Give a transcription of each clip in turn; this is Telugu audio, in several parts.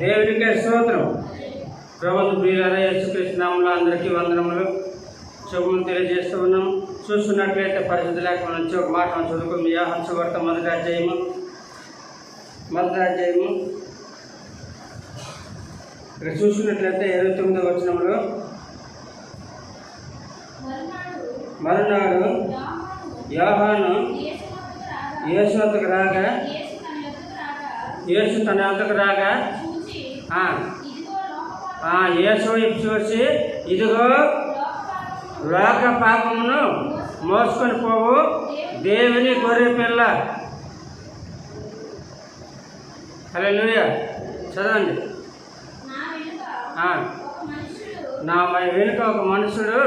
దేవునికే స్తోత్రం. ప్రభుత్వ ప్రియులారా యేసుకృష్ణంలో అందరికీ వందనములు. శుభములు తెలియజేస్తూ ఉన్నాం. చూస్తున్నట్లయితే పరిస్థితి లేకుండా నుంచి ఒక మాట మనం చదువుకుని హంసవర్త మొదటి అధ్యాయము. ఇక్కడ చూసుకున్నట్లయితే ఇరవై తొమ్మిదో వచనంలో మరునాడు యోహాను యేసు రాగా యేసు తన అంతకు రాగా యేసు చూసి ఇదిగో లోక పాపమును మోసుకొని పోవు దేవుని గొర్రె పిల్ల. హలో చదవండి. నా వెనుక ఒక మనుషుడు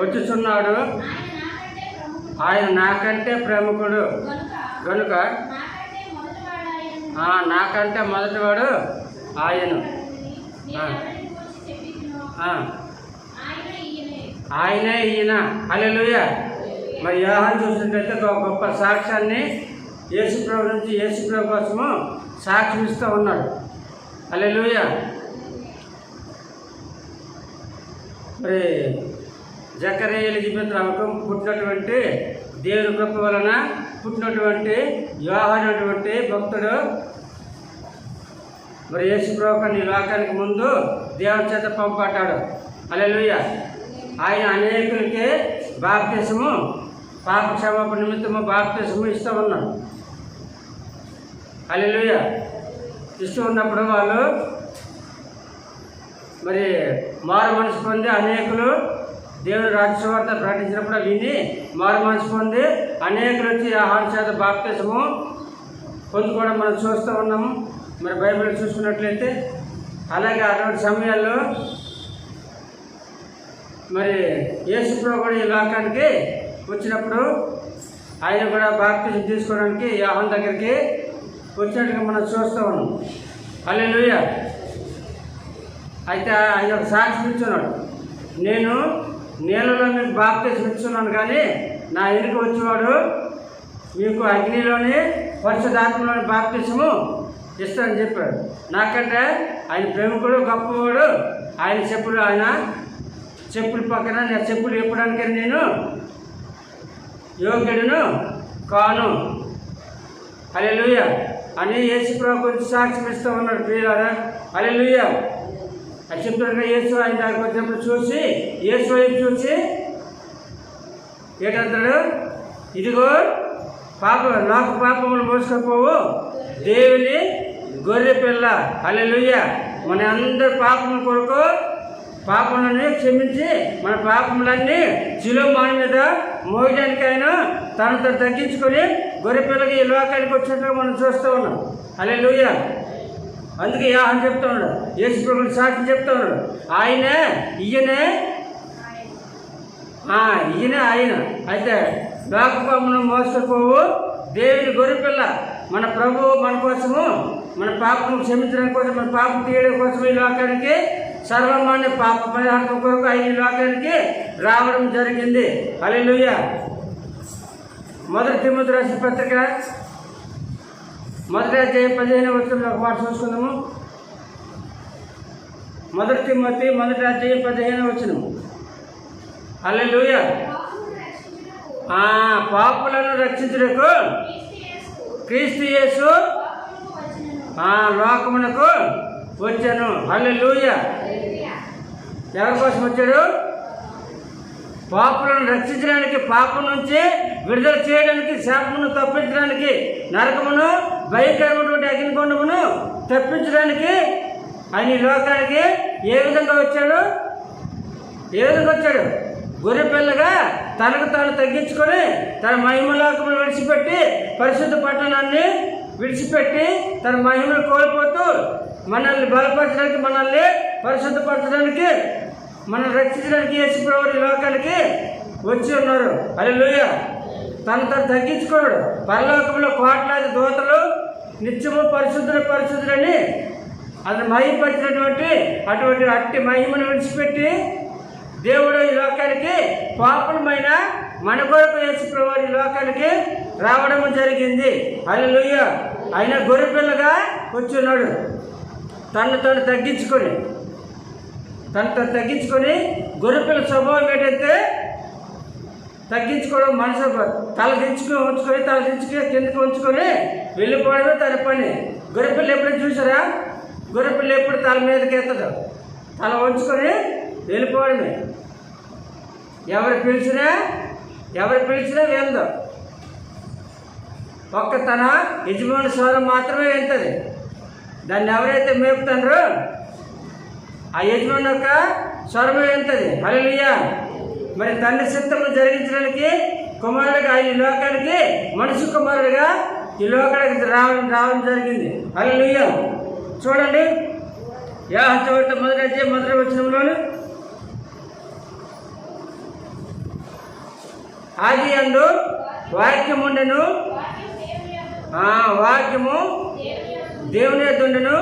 వచ్చుచున్నాడు. ఆయన నాకంటే ప్రముఖుడు. కనుక నాకంటే మొదటివాడు ఆయన. ఆయనే ఈయన. అలెలుయ మరి యోహాన్ చూసినట్టయితే ఒక గొప్ప సాక్ష్యాన్ని యేసుప్రభు నుంచి యేసుప్రభు కోసము సాక్ష్యం ఇస్తూ ఉన్నాడు. అలెలుయ మరి జకరే ఎలిజబెత్ రమకం పుట్టినటువంటి దేవుని కృప వలన పుట్టినటువంటి యోహానటువంటి భక్తుడు. మరి యేసుప్రభు లోకానికి ముందు దేవుని చేత పంపబడ్డాడు. అలెలుయ్య ఆయన అనేకులకి బాప్తిసము పాప నిమిత్తము బాప్తిసము ఇస్తూ ఉన్నాడు. అలెలుయ్య ఇస్తూ ఉన్నప్పుడు వాళ్ళు మరి మారు మనసు పొంది అనేకులు దేవుని రాజ్యవార్త ప్రకటించినప్పుడు విని మారు మనసు పొంది అనేకులు వచ్చి ఆహార చేత బాప్తిసము పొందుకోవడం మనం చూస్తూ ఉన్నాము. మరి బైబిల్ చూసుకున్నట్లయితే అలాగే అటువంటి సమయాల్లో మరి యేసుప్రభు కూడా ఈ లోకానికి వచ్చినప్పుడు ఆయన కూడా బాప్తిజం తీసుకోవడానికి యాహన్ దగ్గరికి వచ్చినట్టుగా మనం చూస్తూ ఉన్నాం. అల్లెలుయ్య అయితే ఆయన ఒక సాక్షి నేను నీళ్ళలో మీకు బాప్తీసం ఇచ్చున్నాను కానీ నా ఎదురుకు వచ్చేవాడు మీకు అగ్నిలోని పరిశుధాత్మలోని బాప్తీసము ఇస్తానని చెప్పాడు. నాకంటే ఆయన ప్రముఖుడు గొప్పవాడు. ఆయన చెప్పులు ఆయన చెప్పుల పక్కన నా చెప్పులు ఇప్పడానికి నేను యోగ్యుడును కాను. అలెలుయ అని యేసుప్రభు గురించి సాక్ష్యం ఇస్తూ ఉన్నాడు ప్రియులారా. అలెలుయ అది యేసు ఆయన దగ్గరకు వచ్చినప్పుడు చూసి యేసు వైపు చూసి ఏంటంటాడు? ఇదిగో పాప నాకు పాపములు మోసుకపోవు. దేవుని గొర్రె పిల్ల. అల్లెలుయ్య మన అందరి పాపముల కొరకు పాపములని క్షమించి మన పాపములన్నీ శిలోమాన మీద మోయడానికైనా తనతో తగ్గించుకొని గొర్రె పిల్లకి ఈ లోకానికి వచ్చినట్టుగా మనం చూస్తూ ఉన్నాం. అల్లెలుయ్య అందుకే అని చెప్తా ఉన్నాడు. యేసు ప్రభుని సాక్షి చెప్తా ఉన్నాడు. ఆయనే ఈయనే? ఈయనే ఆయన. అయితే లోకపామును మోసపోవు. దేవుని గొర్రెపిల్ల మన ప్రభు మన కోసము మన పాపం క్షమించడం కోసం మన పాపం తీయడం కోసం ఈ లోకానికి సర్వమాన్య పాప పరిహారం కొరకు ఆయన ఈ లోకానికి రావడం జరిగింది. అలెలుయ్య మొదటి తిమ్మతి రాసిన పత్రిక మొదటి అధ్యాయం పదిహేను వచ్చిన ఒక మాట చూసుకుందాము. మొదటి తిమ్మతి మొదటి అధ్యాయం పదిహేను వచ్చినము అల్లెలుయ ఆ పాపులను రక్షించుటకు క్రీస్తు యేసు ఆ లోకమునకు వచ్చాను. అల్లెలుయ ఎవరి కోసం వచ్చాడు? పాపులను రక్షించడానికి పాపం నుంచి విడుదల చేయడానికి శాపమును తప్పించడానికి నరకమును భయంకరమైనటువంటి అగ్నికొండమును తప్పించడానికి ఆయన ఈ లోకానికి ఏ విధంగా వచ్చాడు? ఏ విధంగా వచ్చాడు? గొర్రె పిల్లగా తనకు తాను తగ్గించుకొని తన మహిమలోకమును విడిచిపెట్టి పరిశుద్ధ పట్టణాన్ని విడిచిపెట్టి తన మహిమను కోల్పోతూ మనల్ని బలపరచడానికి మనల్ని పరిశుద్ధపరచడానికి మనం రక్షించడానికి యేసు ప్రభు ఈ లోకానికి వచ్చి ఉన్నారు. అది తను తను తగ్గించుకోడు. పరలోకంలో కోట్లాది దూతలు నిత్యము పరిశుద్ధులు పరిశుద్ధులని అది మహిమపరిచినటువంటి అటువంటి అట్టి మహిమను విడిచిపెట్టి దేవుడు ఈ లోకానికి పాపులమైన మన కొరకు యేసు ప్రభు ఈ లోకానికి రావడం జరిగింది. అల్లెలుయ్య ఆయన గొర్రెపిల్లగా వచ్చున్నాడు తను తను తగ్గించుకొని తను తను తగ్గించుకొని గొర్రెపిల్ల స్వభావం ఏంటైతే తగ్గించుకోవడం మనసు తల దించుకొని ఉంచుకొని తల దించుకుని కిందకి ఉంచుకొని వెళ్ళిపోవడమే తన పని. గొర్రెపిల్ల ఎప్పుడు చూసారా? గొర్రెపిల్ల ఎప్పుడు తల మీదకి ఎత్తదు? తల ఉంచుకొని వెళ్ళిపోవడమే. ఎవరు పిలిచినా ఎవరు పిలిచినా వెళ్దాం ఒక్క తన యజమాని స్వరం మాత్రమే వెళ్తుంది. దాన్ని ఎవరైతే మేపుతారో ఆ యజమాని యొక్క స్వరమే ఎంతది హలలియా మరి తండ్రి చిత్తము జరిగించడానికి కుమారుడిగా ఈ లోకానికి మనిషి కుమారుడిగా ఈ లోకానికి రావడం రావడం జరిగింది. హల్లెలూయా. చూడండి. యా చోట మొదటి అధ్యాయం మొదటి వచ్చినంలోను ఆది అందు వాక్యముండెను వాక్యము దేవుని ఉండెను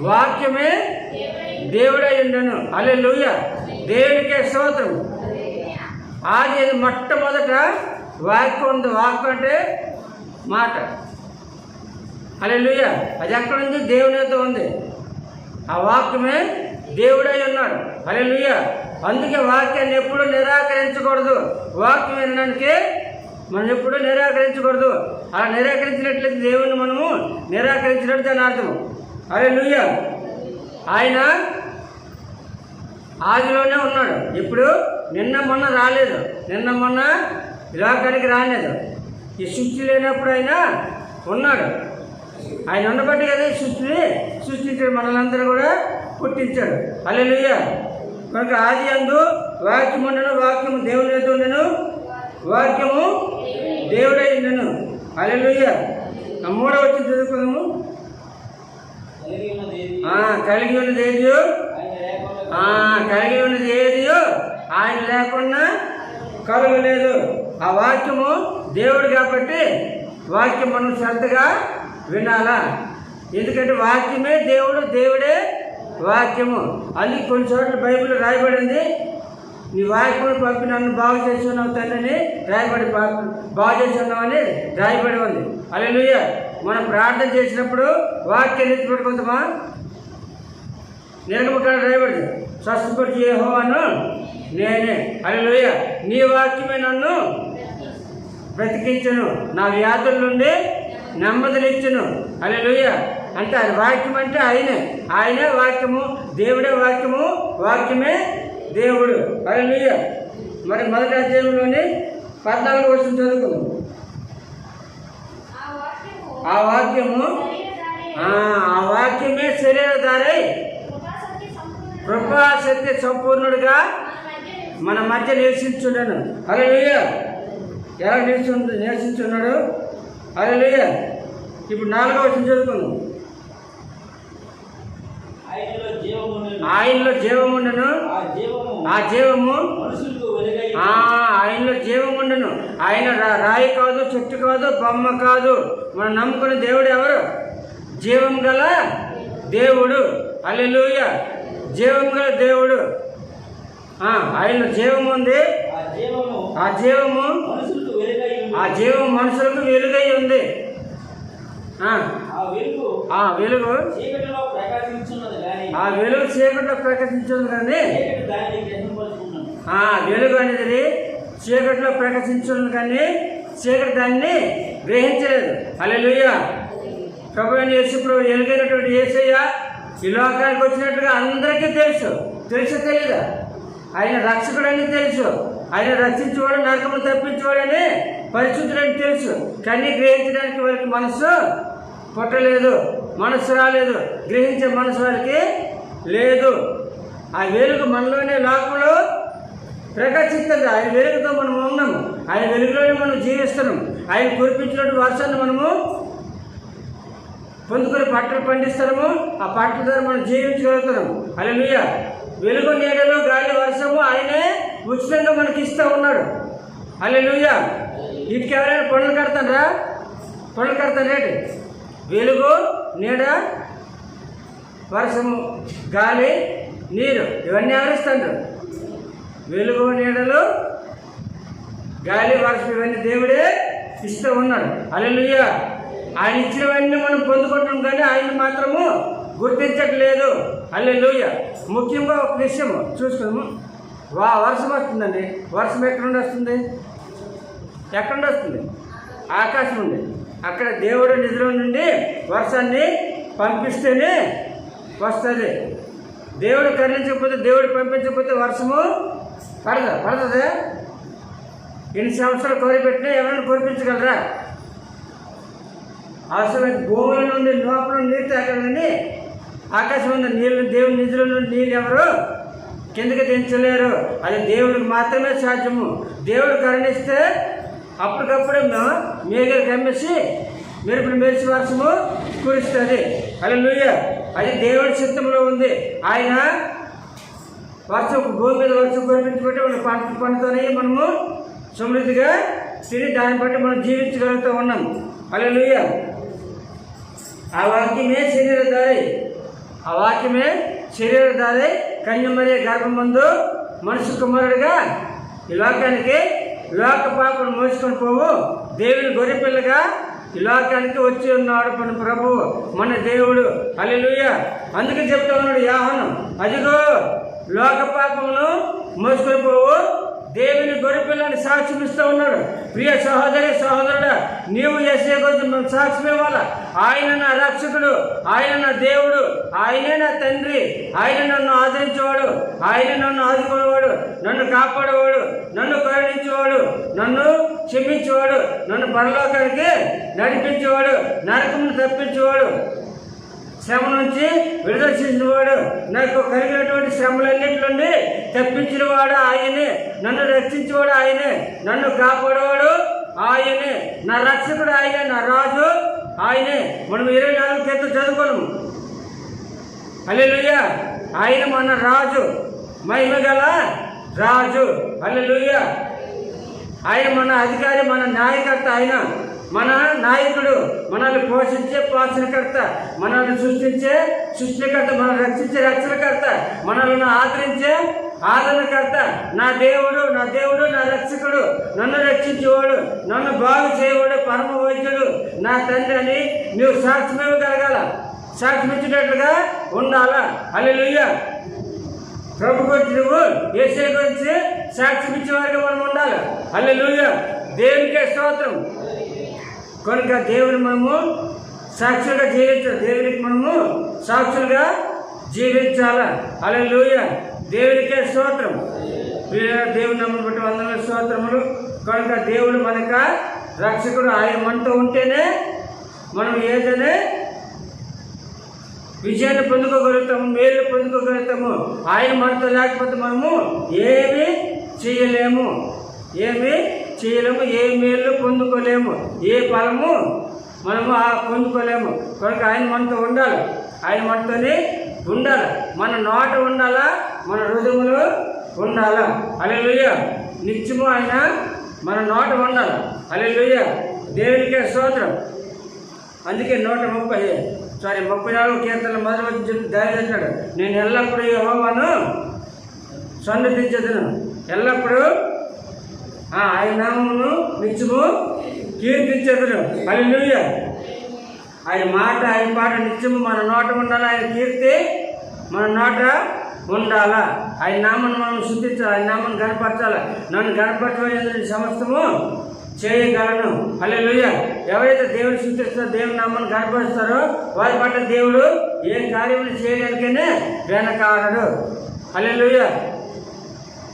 వాక్యమే దేవుడై ఉండను అల్లెలుయ్య దేవునికే స్తోత్రం. ఆది అది మొట్టమొదట వాక్యం ఉంది వాక్యం అంటే మాట. అలే లూయ అది ఎక్కడ ఉంది దేవుని యొక్క ఉంది. ఆ వాక్యమే దేవుడై ఉన్నాడు అలే లూయ అందుకే వాక్యాన్ని ఎప్పుడూ నిరాకరించకూడదు. వాక్యం వినడానికి మనం ఎప్పుడూ నిరాకరించకూడదు. అలా నిరాకరించినట్లయితే దేవుని మనము నిరాకరించినట్టు దాని అర్థం. అరే ఆయన ఆదిలోనే ఉన్నాడు. ఇప్పుడు నిన్న మొన్న రాలేదు. నిన్న మొన్న ఈ లోకానికి రాలేదు. ఈ సృష్టి లేనప్పుడు ఆయన ఉన్నాడు. ఆయన ఉండబట్టి కదా ఈ సృష్టిని సృష్టించాడు. మనలందరూ కూడా పుట్టించాడు. అల్లెలుయ్య కనుక ఆది అందు వాక్యం ఉండను వాక్యము దేవుని యొక్క ఉండను వాక్యము దేవుడై ఉండను. అల్లెలుయ్య మూడవ వచ్చి చదువుకుందాము. కలిగి ఉన్నది ఏది? కలిగి ఉన్నది ఏదియో ఆయన లేకుండా కలగలేదు. ఆ వాక్యము దేవుడు కాబట్టి వాక్యం మనం శ్రద్ధగా వినాలా. ఎందుకంటే వాక్యమే దేవుడు దేవుడే వాక్యము. అది కొన్ని చోట్ల బైబిల్ రాయబడింది నీ వాక్యమును పంపి నన్ను బాగు చేసి ఉన్నావు తండ్రిని రాయబడి బాగు చేసి ఉన్నామని రాయబడి ఉంది. అలెలుయ్య మనం ప్రార్థన చేసినప్పుడు వాక్యం ఎత్తి పెట్టుకుందామా? నిరగమకాలు రాయబడింది స్వస్థపరిచి యెహోవాను నేనే. అలెలుయ్య నీ వాక్యమే నన్ను బ్రతికించను. నా వ్యాధుల నుండి నెమ్మదినిచ్చును అలెలుయ్య అంటే అది వాక్యం అంటే ఆయనే. ఆయనే వాక్యము దేవుడే వాక్యము వాక్యమే దేవుడు. అలెలుయ్య మరి మొదటి అధ్యాయంలోని పద్నాలుగు వచ్చిన చదువుకుందాం. ఆ వాక్యము? ఆ వాక్యమే శరీరధారై కృపాశక్తి సంపూర్ణుడిగా మన మధ్య నివసించున్నాను అలెలుయ్య ఎలా నిలిచి నివసించున్నాడు? అలెలుయ్య ఇప్పుడు నాలుగో వచ్చిన చదువుకుందాం. ఆయనలో జీవముండను ఆ జీవము ఆయనలో జీవముండను ఆయన రాయి కాదు చెట్టు కాదు బొమ్మ కాదు. మనం నమ్ముకున్న దేవుడు ఎవరు? జీవం గల దేవుడు. అల్లెలుయ జీవం గల దేవుడు. ఆ, ఆయనలో జీవం ఉంది. ఆ జీవము ఆ జీవము మనుషులకు వెలుగై ఉంది. ఆ జీవం మనుషులకు వెలుగై ఉంది. ఆ, వెలుగు ఆ వెలుగు చీకటిలో ప్రకాశించదు కానీ ఆ వెలుగు అనేది చీకట్లో ప్రకాశించడం కానీ చీకటి దాన్ని గ్రహించలేదు. అలెలుయ్య ప్రభు అయిన యేసుప్రభు ఎలుగైనటువంటి యేసయ్య ఈ లోకానికి వచ్చినట్టుగా అందరికీ తెలుసు. తెలుసు తెలీదా? ఆయన రక్షకుడని తెలుసు. ఆయన రక్షించేవాడు నరకము తప్పించేవాడని పరిశుద్ధుడని తెలుసు. కానీ గ్రహించడానికి వారికి మనసు పుట్టలేదు మనసు రాలేదు గ్రహించే మనసు వారికి లేదు. ఆ వెలుగు మనలోనే లోపలు ప్రకాశిస్తుంది. ఆయన వెలుగుతో మనం ఉన్నాము. ఆయన వెలుగులోనే మనం జీవిస్తున్నాం ఆయన కురిపించినటువంటి వర్షాన్ని మనము పొందుకొని పంటలు పండిస్తున్నాము. ఆ పంటల ద్వారా మనం జీవించగలుగుతున్నాము. అలా వెలుగు నీడలు గాలి వర్షము ఆయనే ఉచితంగా మనకి ఇస్తూ ఉన్నాడు. అలా వీటికి ఎవరైనా పనులు కడతారా పనులు రేటు వెలుగు నీడ వర్షము గాలి నీరు ఇవన్నీ ఎవరిస్తాడు వెలుగు నీడలు గాలి వర్షం ఇవన్నీ దేవుడే ఇస్తూ ఉన్నాడు. అలెలుయ్య ఆయన ఇచ్చినవన్నీ మనం పొందుకుంటాం కానీ ఆయన మాత్రము గుర్తించట్లేదు. అల్లెలుయ్య ముఖ్యంగా ఒక విషయం చూసుకుందాము. వా వర్షం వస్తుందండి. వర్షం ఎక్కడ నుండి వస్తుంది? ఎక్కడ నుండి వస్తుంది? ఆకాశం నుండి. అక్కడ దేవుడు నిధుల నుండి వర్షాన్ని పంపిస్తేనే వస్తుంది. దేవుడు కరుణించకపోతే దేవుడు పంపించకపోతే వర్షము పడదు. పడుతుంది? ఎన్ని సంవత్సరాలు కోరిపెట్టినా ఎవరైనా కురిపించగలరా? అసలు భూముల నుండి లోపల నీరు తాగలని ఆకాశం ఉంది నీళ్ళు దేవుని నిధుల నుండి నీళ్ళు ఎవరు కిందకి దించలేరు. అది దేవుడికి మాత్రమే సాధ్యము. దేవుడు కరుణిస్తే అప్పటికప్పుడే మేము మేఘలు కమ్మేసి మెరుపులు మెరిసి వర్షము కురుస్తుంది. అలా అది దేవుడి చిత్తంలో ఉంది. ఆయన వర్షం భూమి మీద వర్షం కురిపించబట్టి మన పంట పంటతోనే మనము సమృద్ధిగా తిని దాన్ని బట్టి మనం జీవించగలుగుతూ ఉన్నాం. అలా ఆ వాక్యమే శరీరధారి ఆ వాక్యమే శరీరధారి కన్యమరే గర్భమందు మనుషు కుమారుడిగా ఈ లోకానికి లోక పాపను మోసుకొని పోవు. దేవుని గొర్రెపిల్లగా ఈ లోకానికి వచ్చి ఉన్నాడు మన ప్రభువు మన దేవుడు. అల్లెలుయ్య అందుకే చెప్తా ఉన్నాడు యాహను. అదిగో లోక పాపమును మోసుకొని పోవు. దేవుని గొరిపిల్లని సాక్ష్యం ఇస్తూ ఉన్నాడు. ప్రియ సహోదరి సహోదరుడా నీవు చేసే మనం సాక్ష్యం ఇవ్వాలా ఆయన నా రక్షకుడు ఆయన నా దేవుడు ఆయనే నా తండ్రి ఆయన నన్ను ఆదరించేవాడు ఆయన నన్ను ఆదుకునేవాడు నన్ను కాపాడేవాడు నన్ను కరుణించేవాడు నన్ను క్షమించేవాడు నన్ను పరలోకానికి నడిపించేవాడు నరకమును తప్పించేవాడు. శ్రమ నుంచి విడుదల చేసినవాడు నాకు కలిగినటువంటి శ్రమలన్నిటి నుండి తప్పించిన వాడు ఆయనే నన్ను రక్షించేవాడు ఆయనే నన్ను కాపాడేవాడు ఆయనే నా రక్షకుడు ఆయనే నా రాజు ఆయనే మనం ఇరవై నాలుగు చేత చదువుకోను అల్లెలుయ్య ఆయన మన రాజు. మహిమ గల రాజు. అల్లెలుయ్య ఆయన మన అధికారి మన నాయకర్త ఆయన. మన నాయకుడు మనల్ని పోషించే పోషణకర్త మనల్ని సృష్టించే సృష్టికర్త మనల్ని రక్షించే రక్షణకర్త. మనల్ని ఆదరించే ఆదరణకర్త నా దేవుడు నా దేవుడు నా రక్షకుడు నన్ను రక్షించేవాడు నన్ను బాగు చేయవాడు పరమ వైద్యుడు నా తండ్రి అని నువ్వు సాక్ష్యమివ్వగలగాల సాక్ష్యమిచ్చినట్లుగా ఉండాలా? అల్లెలుయ్య ప్రభు గురించి నువ్వు ఏసే గురించి సాక్షి మనం ఉండాలి? అల్లెలుయ్య దేవునికే స్తోత్రం. కనుక దేవుని మనము సాక్షులుగా జీవించాలి? దేవునికి మనము సాక్షులుగా జీవించాల? లూయ దేవునికే స్తోత్రం దేవుని నమ్మని బట్టి వందల స్తోత్రములు. కనుక దేవుడు మనక రక్షకుడు. ఆయన మనతో ఉంటేనే మనం ఏదైనా విజయాన్ని పొందుకోగలుగుతాము మేలు పొందుకోగలుగుతాము. ఆయన మనతో లేకపోతే మనము ఏమి చేయలేము. ఏమి చేయలేము ఏ మేలు పొందుకోలేము ఏ ఫలము మనము ఆ పొందుకోలేము. కనుక ఆయన మనతో ఉండాలి. ఆయన మనతోనే ఉండాలి. మన నోట ఉండాలా? మన హృదయములో అలే అలెలుయ్య నిత్యము ఆయన మన నోట ఉండాలి. అలెలుయ్య దేవునికే స్తోత్రం. అందుకే నూట ముప్పై సారీ ముప్పై నాలుగు కీర్తనలు మొదటి వచ్చి నేను ఎల్లప్పుడూ యెహోవాను సన్నతించదును ఎల్లప్పుడూ ఆయన నామమును నిత్యము కీర్తించదును. హల్లెలూయా. ఆయన మాట ఆయన పాట నిత్యము మన నోట ఉండాలి. ఆయన కీర్తి మన నోట ఉండాలా? ఆయన నామను మనం శుద్ధించాలి? ఆయన నామను కనపరచాలి నన్ను కనపరచబోయేందుకు సమస్తము చేయగలను. హల్లెలూయా. ఎవరైతే దేవుని శుద్ధిస్తారో దేవుని నామాన్ని కనపరుస్తారో వారి పట్ల దేవుడు ఏం కార్యములు చేయడానికైనా వెనకాడడు. హల్లెలూయా.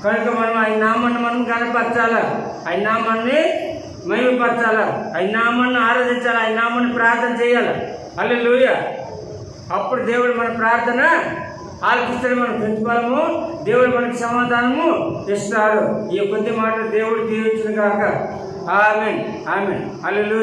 కనుక మనం ఆయన నామాన్ని మనం కనపరచాల ఆయన నామాన్ని మహిమపరచాల? ఆయన నామాన్ని ఆరాధించాలి? ఆయన నామాన్ని ప్రార్థన చేయాలి? హల్లెలూయ. అప్పుడు దేవుడు మన ప్రార్థన ఆలకిస్తాడు మన ప్రతిఫలము దేవుడు మనకి సమాధానము ఇస్తాడు ఈ కొద్ది మాట దేవుడు దీవించిన కాక ఆమె ఆమె అల్లు